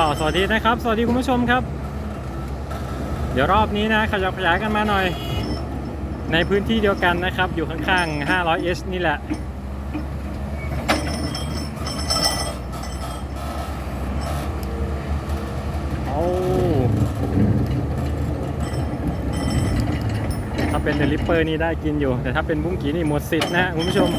ก็สวัสดีนะครับ สวัสดีคุณผู้ชมครับ เดี๋ยวรอบนี้นะขยับขยายกันมาหน่อย ในพื้นที่เดียวกันนะครับ อยู่ข้างๆ 500H นี่แหละ โอ้ถ้าเป็นเดลิเปอร์นี่ได้กินอยู่ แต่ถ้าเป็นบุ้งกีนี่หมดสิทธิ์นะคุณผู้ชม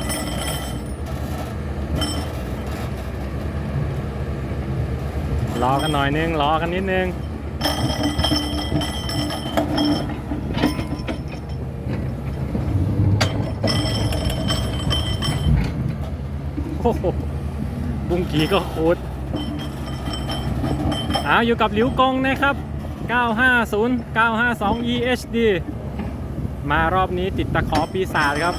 รอกันหน่อยนึง รอกันนิดนึง โอ้โห บุ้งกีก็โคตรอ้าวอยู่กับหลิวกงนะครับ 950 952 EHD มารอบนี้ติดตะขอปีศาจครับ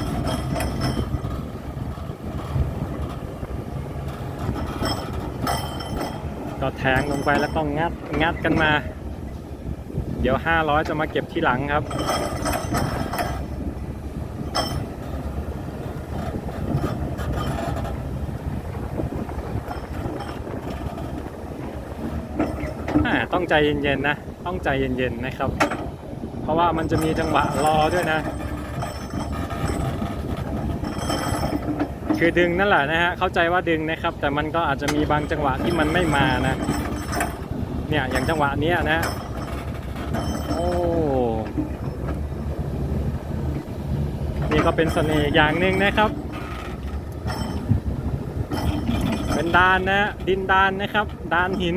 ก็แทงลงไปแล้วต้องงัดงัดกันมา เดี๋ยว 500 จะมาเก็บที่หลังครับ ต้องใจเย็นๆนะ ต้องใจเย็นๆนะครับ เพราะว่ามันจะมีจังหวะรอด้วยนะ คือดึงนั่นแหละนะฮะเข้าใจว่าดึงนะครับ แต่มันก็อาจจะมีบางจังหวะที่มันไม่มานะ เนี่ยอย่างจังหวะนี้นะโอ้นี่ก็เป็นเสน่ห์อย่างหนึ่งนะครับ เป็นดานนะดินดานนะครับ ดานหิน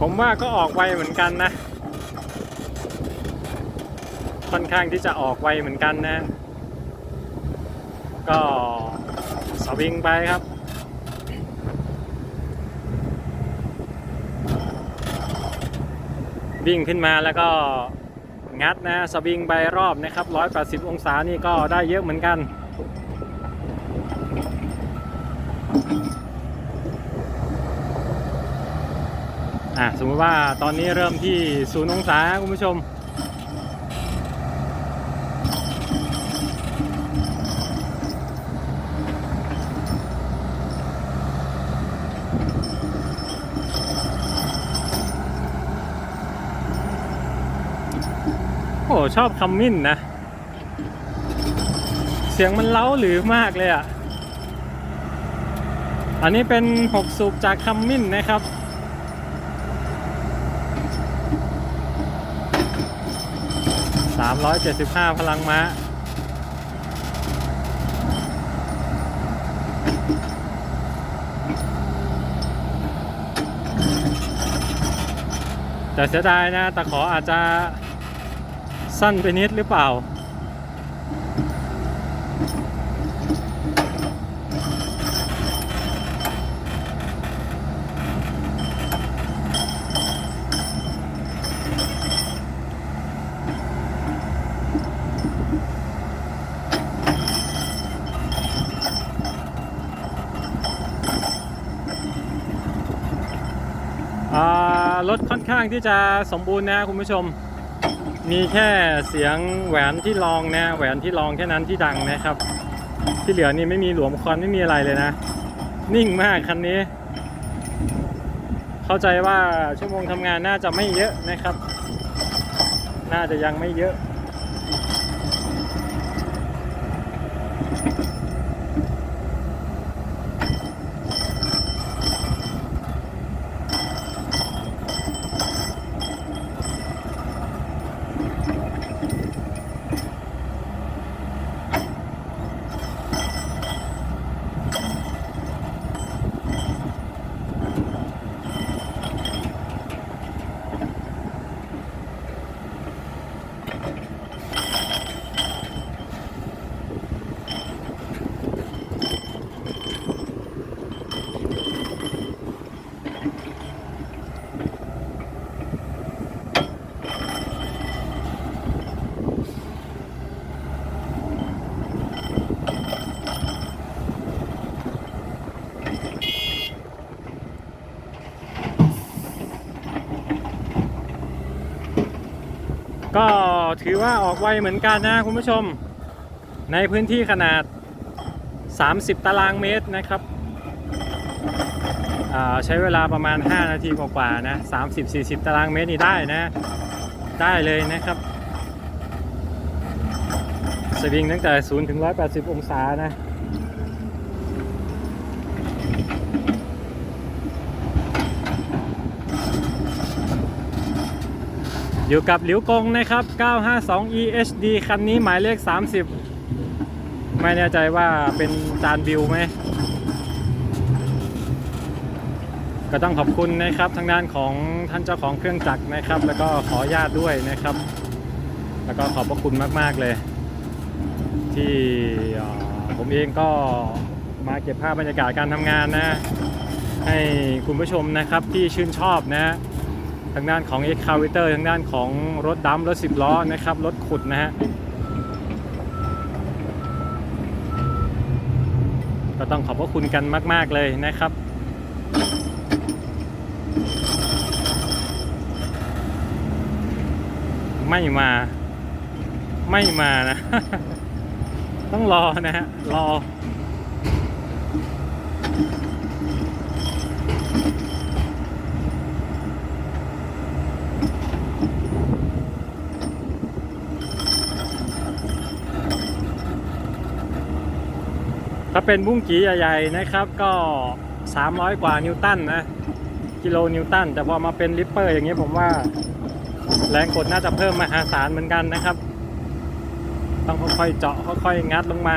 ผมว่าก็ออกไวเหมือนกันนะ ค่อนข้างที่จะออกไวเหมือนกันนะ ก็สวิงไปครับวิ่งขึ้นมาแล้วก็งัดนะสวิงไปรอบนะครับ180 องศานี่ก็ได้เยอะเหมือนกัน อะสมมติว่าตอนนี้เริ่มที่ศูนย์องศาคุณผู้ชม โอ้ชอบคัมมินนะ เสียงมันเล้าหรือมากเลยอะ อันนี้เป็น6สูบจากคัมมินนะครับ 375 พลังม้า แต่เสียดายนะตะขออาจจะสั้นไปนิดหรือเปล่า อ่า รถค่อนข้างที่จะสมบูรณ์นะคุณผู้ชม มีแค่เสียงแหวนที่รองนะแหวนที่รองแค่นั้นที่ดังนะครับ ที่เหลือนี่ไม่มีหลวมควันไม่มีอะไรเลยนะ นิ่งมากคันนี้ เข้าใจว่าชั่วโมงทำงานน่าจะไม่เยอะนะครับ น่าจะยังไม่เยอะ อ ก็ ถือว่าออกไวเหมือนกันนะคุณผู้ชม ในพื้นที่ขนาด 30 ตารางเมตรนะครับใช้เวลาประมาณ 5 นาทีกว่าๆนะ30-40 ตารางเมตรนี่ได้นะ ได้เลยนะครับ สวิงตั้งแต่ 0 ถึง 180 องศานะ อยู่กับหลิวกงนะครับ 952 EHD คันนี้หมายเลข 30 ไม่แน่ใจว่าเป็นจานบิวไหม ก็ต้องขอบคุณนะครับทางด้านของท่านเจ้าของเครื่องจักรนะครับ แล้วก็ขออนุญาตด้วยนะครับ แล้วก็ขอบพระคุณมาก ๆ เลย ที่ผมเองก็มาเก็บภาพบรรยากาศการทำงานนะ ให้คุณผู้ชมนะครับที่ชื่นชอบนะ ทางด้านของ e x c a v a t o r ทางด้านของรถดัมรถ 10 ล้อนะครับ รถขุดนะฮะก็ต้องขอบพระคุณกันมาก ๆ เลยนะครับไม่มาไม่มานะ ต้องรอนะฮะ รอ เป็นบุ้งกีใหญ่ๆนะครับก็ 300 กว่านิวตันนะกิโลนิวตัน แต่พอมาเป็นลิปเปอร์อย่างนี้ผมว่า แรงกดน่าจะเพิ่มมหาศาลเหมือนกันนะครับ ต้องค่อยๆเจาะค่อยๆงัดลงมา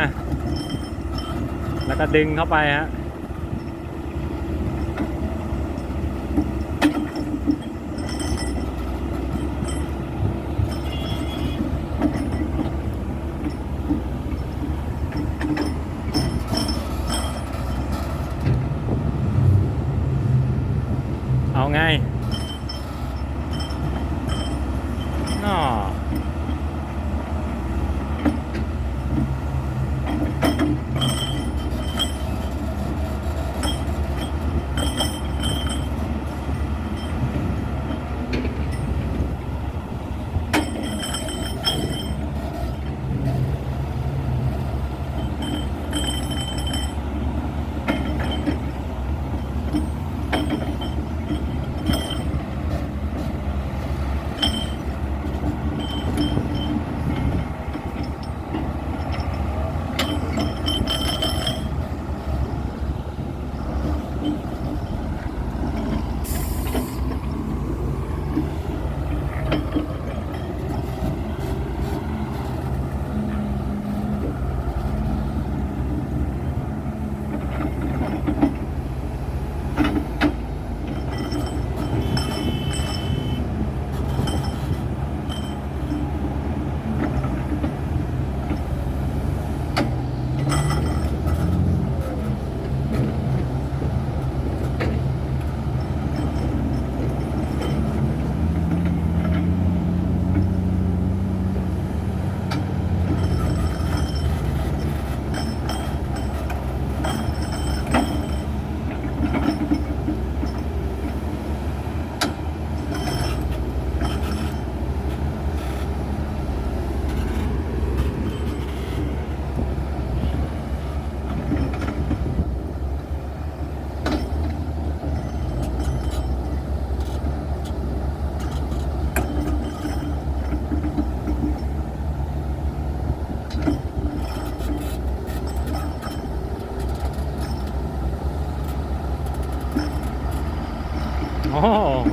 แล้วก็ดึงเข้าไปฮะ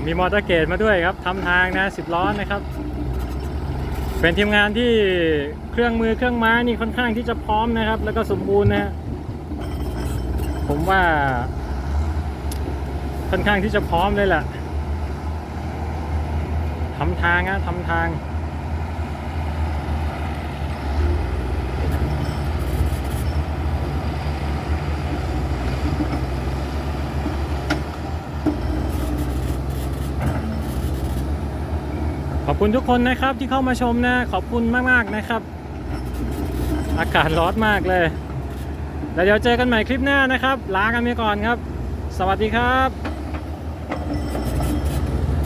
มีมอเตอร์เกตมาด้วยครับทำทางนะสิบล้อนะครับ เป็นทีมงานที่เครื่องมือเครื่องไม้นี่ค่อนข้างที่จะพร้อมนะครับ แล้วก็สมบูรณ์นะฮะผมว่า ค่อนข้างที่จะพร้อมเลยแหละทำทางนะทำทาง ขอบคุณทุกคนนะครับที่เข้ามาชมนะ ขอบคุณมากๆนะครับ อากาศร้อนมากเลยแล้วเดี๋ยวเจอกันใหม่คลิปหน้านะครับ ลากันไปก่อนครับ สวัสดีครับ